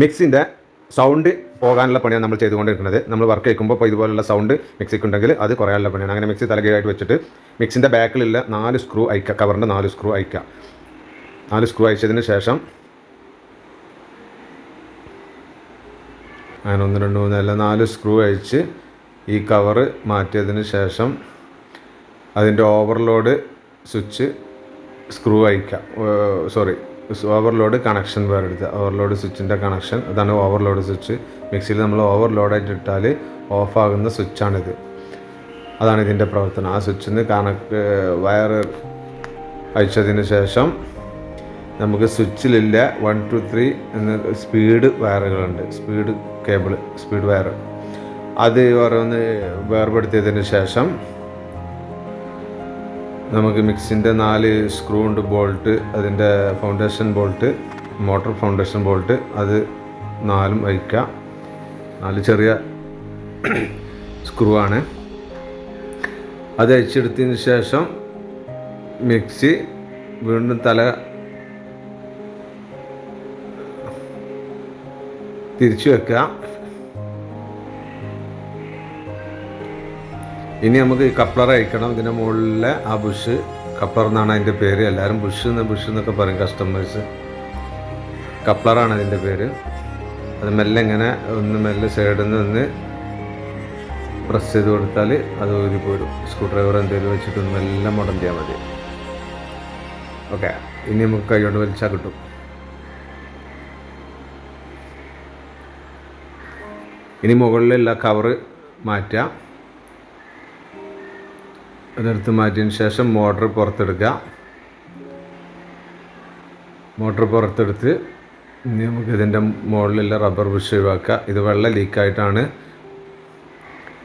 മിക്സിന്റെ sound പോകാനുള്ള പണിയാണ് നമ്മൾ ചെയ്തുകൊണ്ടിരിക്കുന്നത്. നമ്മൾ വർക്ക് ചെയ്യുമ്പോൾ ഇപ്പോൾ ഇതുപോലുള്ള സൗണ്ട് മിക്സിക്ക് ഉണ്ടെങ്കിൽ അത് കുറയാനുള്ള പണിയാണ്. അങ്ങനെ മിക്സി തലകീഴായിട്ട് വെച്ചിട്ട് മിക്സിന്റെ ബാക്കിലുള്ള നാല് സ്ക്രൂ അയക്കുക കവറിന്റെ നാല് സ്ക്രൂ അയക്കുക നാല് സ്ക്രൂ അയച്ചതിന് ശേഷം അങ്ങനെ ഒന്ന് രണ്ട് മൂന്ന് അല്ല നാല് സ്ക്രൂ അയച്ച് ഈ കവറ് മാറ്റിയതിന് ശേഷം അതിന്റെ ഓവർലോഡ് സ്വിച്ച് സ്ക്രൂ അയക്കുക സോറി ഓവർലോഡ് കണക്ഷൻ വേറെ എടുത്ത് ഓവർലോഡ് സ്വിച്ചിന്റെ കണക്ഷൻ അതാണ് ഓവർലോഡ് സ്വിച്ച് മിക്സിയിൽ നമ്മൾ ഓവർലോഡായിട്ട് ഇട്ടാൽ ഓഫാകുന്ന സ്വിച്ചാണിത് അതാണ് ഇതിന്റെ പ്രവർത്തനം. ആ സ്വിച്ചിൽ നിന്ന് കണക്ട് വയർ അയച്ചതിന് ശേഷം നമുക്ക് സ്വിച്ചിലില്ല വൺ ടു ത്രീ എന്ന സ്പീഡ് വയറുകളുണ്ട്. സ്പീഡ് കേബിൾ സ്പീഡ് വയർ അത് ഓരോന്ന് വേർപെടുത്തിയതിന് ശേഷം നമുക്ക് മിക്സിന്റെ നാല് സ്ക്രൂ ഉണ്ട് ബോൾട്ട് അതിന്റെ foundation bolt motor foundation bolt അത് നാലും വയ്ക്കാം നാല് ചെറിയ സ്ക്രൂ ആണ്. അത് അഴിച്ചെടുത്തതിന് ശേഷം മിക്സി വീണ്ടും തല തിരിച്ചു വെക്കുക. ഇനി നമുക്ക് കപ്ലർ അയക്കണം. ഇതിന്റെ മുകളിലെ ആ ബുഷ് കപ്ലർ എന്നാണ് അതിന്റെ പേര്. എല്ലാവരും ബുഷ് എന്ന് ബുഷ് എന്നൊക്കെ പറയും കസ്റ്റമേഴ്സ് കപ്ലറാണ് അതിന്റെ പേര്. അത് മെല്ലെ ഇങ്ങനെ ഒന്ന് മെല്ലെ സൈഡിൽ നിന്ന് പ്രസ് ചെയ്ത് കൊടുത്താൽ അത് ഊരി പോരും സ്ക്രൂ ഡ്രൈവർ എന്തെങ്കിലും വെച്ചിട്ട് ഒന്ന് മെല്ലെ മുടന്തിയാൽ മതി. ഓക്കെ ഇനി നമുക്ക് കൈകൊണ്ട് വലിച്ചാൽ കിട്ടും. ഇനി മുകളിലുള്ള കവറ് മാറ്റാം. അതെടുത്ത് മാറ്റിയതിന് ശേഷം മോട്ടർ പുറത്തെടുക്കുക. മോട്ടർ പുറത്തെടുത്ത് ഇനി നമുക്ക് ഇതിന്റെ മുകളിലുള്ള റബ്ബർ ബുഷ് ഒഴിവാക്കുക. ഇത് വെള്ളം ലീക്കായിട്ടാണ്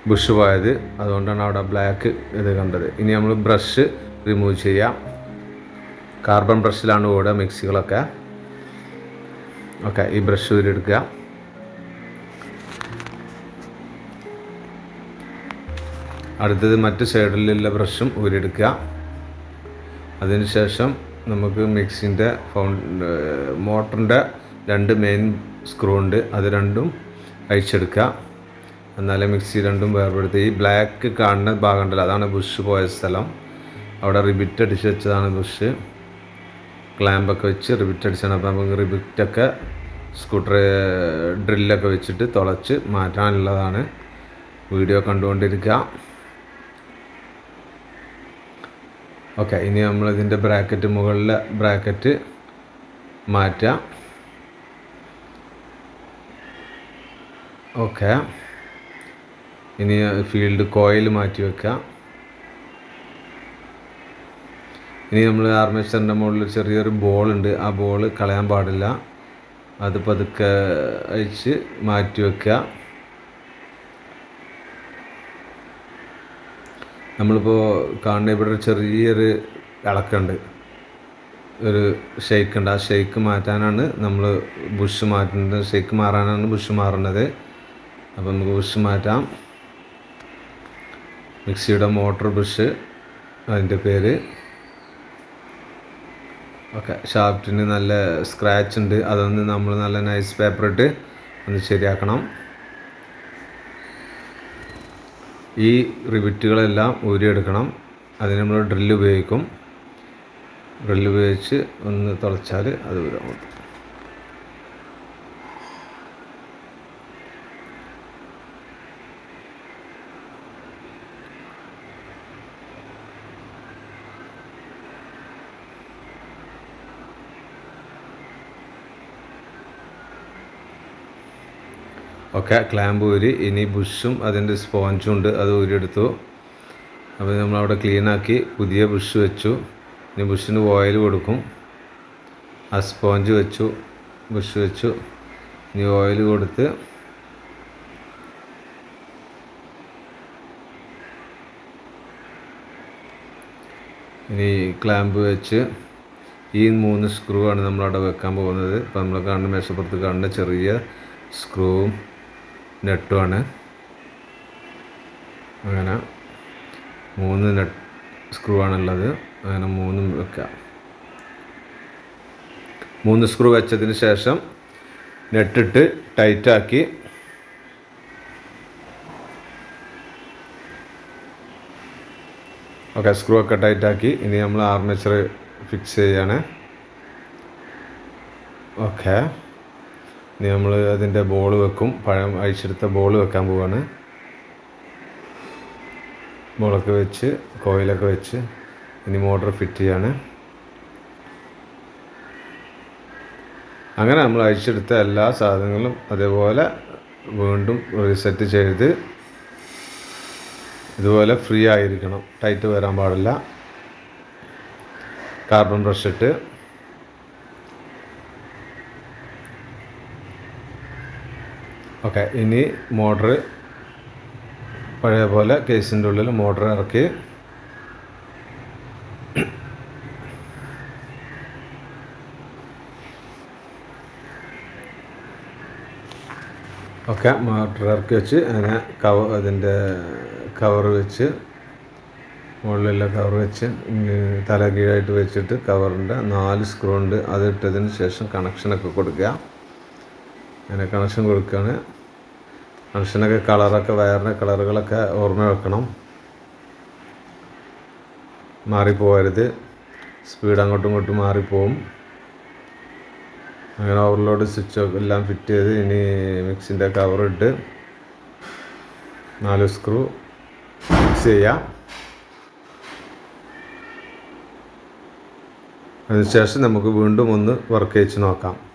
ബുഷ് പോയത്. അതുകൊണ്ടാണ് അവിടെ ബ്ലാക്ക് ഇത് കണ്ടത്. ഇനി നമ്മൾ ബ്രഷ് റിമൂവ് ചെയ്യാം കാർബൺ ബ്രഷിലാണ് ഓടുക മിക്സികളൊക്കെ ഓക്കെ ഈ ബ്രഷ് ഊരിയെടുക്കുക. അടുത്തത് മറ്റ് സൈഡിലുള്ള ബ്രഷും ഊരിയെടുക്കുക. അതിനുശേഷം നമുക്ക് മിക്സിന്റെ ഫൗണ്ട് മോട്ടറിന്റെ രണ്ട് മെയിൻ സ്ക്രൂ ഉണ്ട്. അത് രണ്ടും അഴിച്ചെടുക്കുക. എന്നാലേ മിക്സി രണ്ടും വേർപെടുത്തി. ഈ ബ്ലാക്ക് കാണുന്ന ഭാഗം ഉണ്ടല്ലോ അതാണ് ബുഷ് പോയ സ്ഥലം. അവിടെ റിബിറ്റ് അടിച്ച് വെച്ചതാണ് ബുഷ് ക്ലാമ്പൊക്കെ വെച്ച് റിബിറ്റ് അടിച്ചാണ്. അപ്പോൾ നമുക്ക് റിബിറ്റൊക്കെ സ്കൂട്ടർ ഡ്രില്ലൊക്കെ വെച്ചിട്ട് തുളച്ച് മാറ്റാനുള്ളതാണ്. വീഡിയോ കണ്ടുകൊണ്ടിരിക്കുക. ഓക്കെ ഇനി നമ്മളിതിന്റെ ബ്രാക്കറ്റ് മുകളിലെ ബ്രാക്കറ്റ് മാറ്റാം. ഓക്കെ ഇനി ഫീൽഡ് കോയിൽ മാറ്റി വെക്കാം. ഇനി നമ്മൾ ആർമേച്ചറിന്റെ മുകളിൽ ചെറിയൊരു ബോൾ ഉണ്ട് ആ ബോൾ കളയാൻ പാടില്ല. അത് പതുക്കെ അഴിച്ച് മാറ്റി വെക്കുക നമ്മളിപ്പോൾ കാണുന്ന ഇവിടെ ഒരു ചെറിയൊരു ഇളക്കുണ്ട്. ഒരു ഷെയ്ക്ക് ഉണ്ട്. ആ ഷെയ്ക്ക് മാറ്റാനാണ് നമ്മൾ ബുഷ് മാറ്റുന്നത്. ഷെയ്ക്ക് മാറാനാണ് ബുഷ് മാറുന്നത്. അപ്പോൾ നമുക്ക് ബുഷ് മാറ്റാം. മിക്സിയുടെ മോട്ടർ ബുഷ് അതിന്റെ പേര്. ഓക്കെ ഷാഫ്റ്റിന് നല്ല സ്ക്രാച്ച് ഉണ്ട്. അതൊന്ന് നമ്മൾ നല്ല നൈസ് പേപ്പർ ഇട്ട് ഒന്ന് ശരിയാക്കണം. ഈ റിവിറ്റുകളെല്ലാം ഊരിയെടുക്കണം. അതിന് നമ്മൾ ഡ്രില്ല് ഉപയോഗിക്കും ഡ്രില്ല് ഉപയോഗിച്ച് ഒന്ന് തുളച്ചാൽ അത് വരും ഒക്കെ ക്ലാമ്പ് ഊരി ഇനി ബുഷും അതിന്റെ സ്പോഞ്ചും ഉണ്ട് അത് ഊരിയെടുത്തു. അപ്പോൾ നമ്മളവിടെ ക്ലീനാക്കി പുതിയ ബുഷ് വെച്ചു. ഇനി ബുഷിന് ഓയിൽ കൊടുക്കും. ആ സ്പോഞ്ച് വെച്ചു ബുഷ് വെച്ചു. ഇനി ഓയിൽ കൊടുത്ത് ഇനി ക്ലാമ്പ് വെച്ച് ഈ മൂന്ന് സ്ക്രൂ ആണ് നമ്മളവിടെ വെക്കാൻ പോകുന്നത്. അപ്പോൾ നമ്മൾ കാണുന്ന മേശപ്പുറത്ത് കാണുന്ന ചെറിയ സ്ക്രൂവും നെട്ടുമാണ് അങ്ങനെ മൂന്ന് നെട്ട് സ്ക്രൂ ആണുള്ളത് അങ്ങനെ മൂന്നും വെക്കാം. മൂന്ന് സ്ക്രൂ വെച്ചതിന് ശേഷം നെട്ടിട്ട് ടൈറ്റാക്കി ഓക്കെ സ്ക്രൂ ഒക്കെ ടൈറ്റാക്കി. ഇനി നമ്മൾ ആർമേച്ചർ ഫിക്സ് ചെയ്യാണ്. ഓക്കെ. ഇനി നമ്മൾ അതിന്റെ ബോൾ വെക്കും. പഴം അഴിച്ചെടുത്ത ബോൾ വെക്കാൻ പോവാണ്. ബോളൊക്കെ വെച്ച് കോയിലൊക്കെ വെച്ച് ഇനി മോട്ടർ ഫിറ്റ് ചെയ്യാണ്. അങ്ങനെ നമ്മൾ അഴിച്ചെടുത്ത എല്ലാ സാധനങ്ങളും അതേപോലെ വീണ്ടും റീസെറ്റ് ചെയ്ത് ഇതുപോലെ ഫ്രീ ആയിരിക്കണം. ടൈറ്റ് വരാൻ പാടില്ല. കാർബൺ ബ്രഷ് ഇട്ട്. ഓക്കെ ഇനി മോട്ടർ പഴയ പോലെ കേസിന്റെ ഉള്ളിൽ മോട്ടർ ഇറക്കി. ഒക്കെ മോട്ടർ ഇറക്കി വെച്ച് അതിനെ കവർ അതിന്റെ കവർ വെച്ച് മുകളിലുള്ള കവർ വെച്ച് തല കീഴായിട്ട് വെച്ചിട്ട് കവറിന്റെ നാല് സ്ക്രൂ ഉണ്ട് അതിട്ടതിന് ശേഷം കണക്ഷനൊക്കെ കൊടുക്കുക. അങ്ങനെ കണക്ഷൻ കൊടുക്കുകയാണ് കണക്ഷനൊക്കെ കളറൊക്കെ വയറിന്റെ കളറുകളൊക്കെ ഓർമ്മ വെക്കണം. മാറിപ്പോകരുത് സ്പീഡ് അങ്ങോട്ടും ഇങ്ങോട്ടും മാറിപ്പോവും. അങ്ങനെ ഓവർലോഡ് സ്വിച്ച് എല്ലാം ഫിറ്റ് ചെയ്ത് ഇനി മിക്സിന്റെ കവറിട്ട് നാല് സ്ക്രൂ ഫിക്സ് ചെയ്യാം. അതിനുശേഷം നമുക്ക് വീണ്ടും ഒന്ന് വർക്ക് ചെയ്ച്ച് നോക്കാം.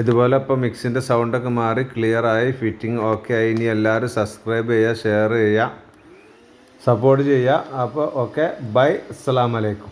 ഇതുപോലെ ഇപ്പോൾ മിക്സിന്റെ സൗണ്ടൊക്കെ മാറി ക്ലിയറായി ഫിറ്റിംഗ് ഓക്കെ ആയി. ഇനി എല്ലാവരും സബ്സ്ക്രൈബ് ചെയ്യുക ഷെയർ ചെയ്യുക സപ്പോർട്ട് ചെയ്യുക. അപ്പോൾ ഓക്കെ ബൈ അസ്സാം വലൈക്കും